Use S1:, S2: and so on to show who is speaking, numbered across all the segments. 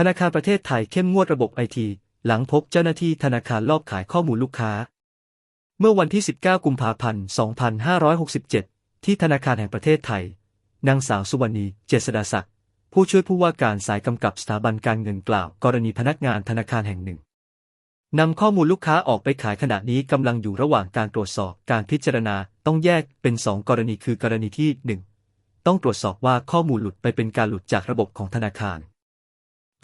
S1: ธนาคารประเทศไทยเข้มงวดระบบไอที หลังพบเจ้าหน้าที่ธนาคารลอบขายข้อมูลลูกค้า เมื่อวันที่ 19 กุมภาพันธ์ 2567 ที่ธนาคารแห่งประเทศไทย นางสาวสุวรรณี เจษดาศักดิ์ ผู้ช่วยผู้ว่าการสายกำกับสถาบันการเงินกล่าว กรณีพนักงานธนาคารแห่งหนึ่งนำข้อมูลลูกค้าออกไปขายขณะนี้กำลังอยู่ระหว่างการตรวจสอบการพิจารณาต้องแยกเป็น2กรณีคือกรณีที่ 1 ต้องตรวจสอบว่าข้อมูลหลุดไปเป็นการหลุดจากระบบของธนาคาร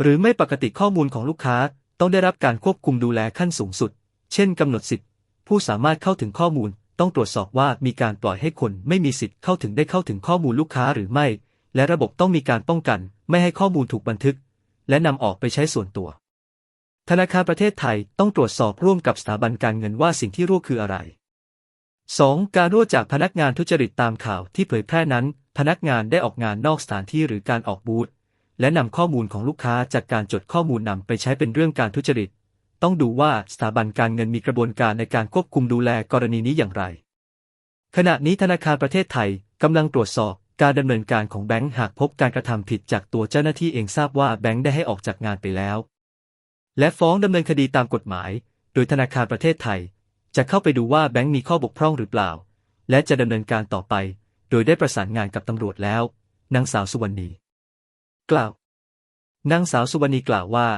S1: หรือไม่ปกติข้อมูลของลูกค้าต้องได้รับการควบคุมดูแลขั้นสูงสุด เช่นกำหนดสิทธิผู้สามารถเข้าถึงข้อมูลต้องตรวจสอบว่ามีการปล่อยให้คนไม่มีสิทธิ์เข้าถึงได้เข้าถึงข้อมูลลูกค้าหรือไม่ และระบบต้องมีการป้องกัน ไม่ให้ข้อมูลถูกบันทึก และนำออกไปใช้ส่วนตัว ธนาคารประเทศไทยต้องตรวจสอบร่วมกับสถาบันการเงินว่าสิ่งที่รั่วคืออะไร 2. การรั่วจากพนักงานทุจริตตามข่าวที่เผยแพร่นั้น พนักงานได้ออกงานนอกสถานที่หรือการออกบูธ และนำข้อมูลของลูกค้าจากการจดข้อมูลนำไปใช้เป็นเรื่องการทุจริต ต้องดูว่าสถาบันการเงินมีกระบวนการในการควบคุมดูแลกรณีนี้อย่างไร ขณะนี้ธนาคารประเทศไทยกำลังตรวจสอบการดำเนินการของแบงค์หากพบการกระทำผิดจากตัวเจ้าหน้าที่เองทราบว่าแบงค์ได้ให้ออกจากงานไปแล้ว และฟ้องดำเนินคดีตามกฎหมาย โดยธนาคารประเทศไทย จะเข้าไปดูว่าแบงค์มีข้อบกพร่องหรือเปล่า และจะดำเนินการต่อไป โดยได้ประสานงานกับตำรวจแล้วนางสาวสุวรรณี กล่าวนางสาวสุวรรณีกล่าวว่า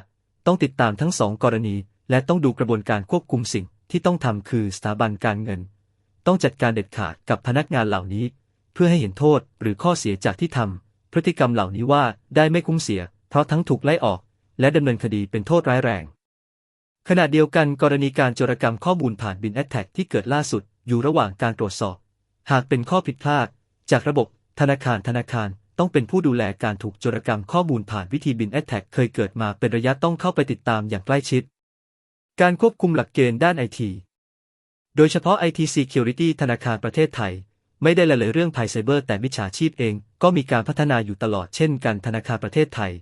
S1: ต้องติดตามทั้งสองกรณี และต้องดูกระบวนการควบคุมสิ่งที่ต้องทำคือสถาบันการเงิน ต้องจัดการเด็ดขาดกับพนักงานเหล่านี้ เพื่อให้เห็นโทษหรือข้อเสียจากที่ทำพฤติกรรมเหล่านี้ว่าได้ไม่คุ้มเสีย เพราะทั้งถูกไล่ออก และดำเนินคดีเป็นโทษร้ายแรง ขณะเดียวกันกรณีการโจรกรรมข้อมูลผ่านบินแอ t แทกที่เกิดล่าสุดอยู่ระหว่างการตรวจสอบ หากเป็นข้อผิดพลาด จากระบบธนาคารธนาคาร ต้องเป็นผู้ดูแลการถูกโจรกรรมข้อมูลผ่านวิธีบินแอ t แทกเคยเกิดมาเป็นระยะต้องเข้าไปติดตามอย่างใกล้ชิด การควบคุมหลักเกณฑ์ด้านไอที โดยเฉพาะ IT Security ธนาคารประเทศไทย ไม่ได้ละเลยเรื่องภัยไซเบอร์แต่มิจฉาชีพเองก็มีการพัฒนาอยู่ตลอดเช่นกันธนาคารประเทศไทย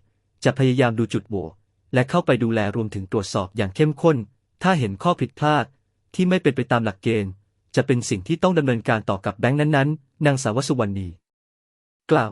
S1: จะพยายามดูจุดโหว่และเข้าไปดูแลรวมถึงตรวจสอบอย่างเข้มข้น ถ้าเห็นข้อผิดพลาด ที่ไม่เป็นไปตามหลักเกณฑ์ จะเป็นสิ่งที่ต้องดำเนินการต่อกับแบงค์นั้นๆ นางสาวสุวรรณี กล่าว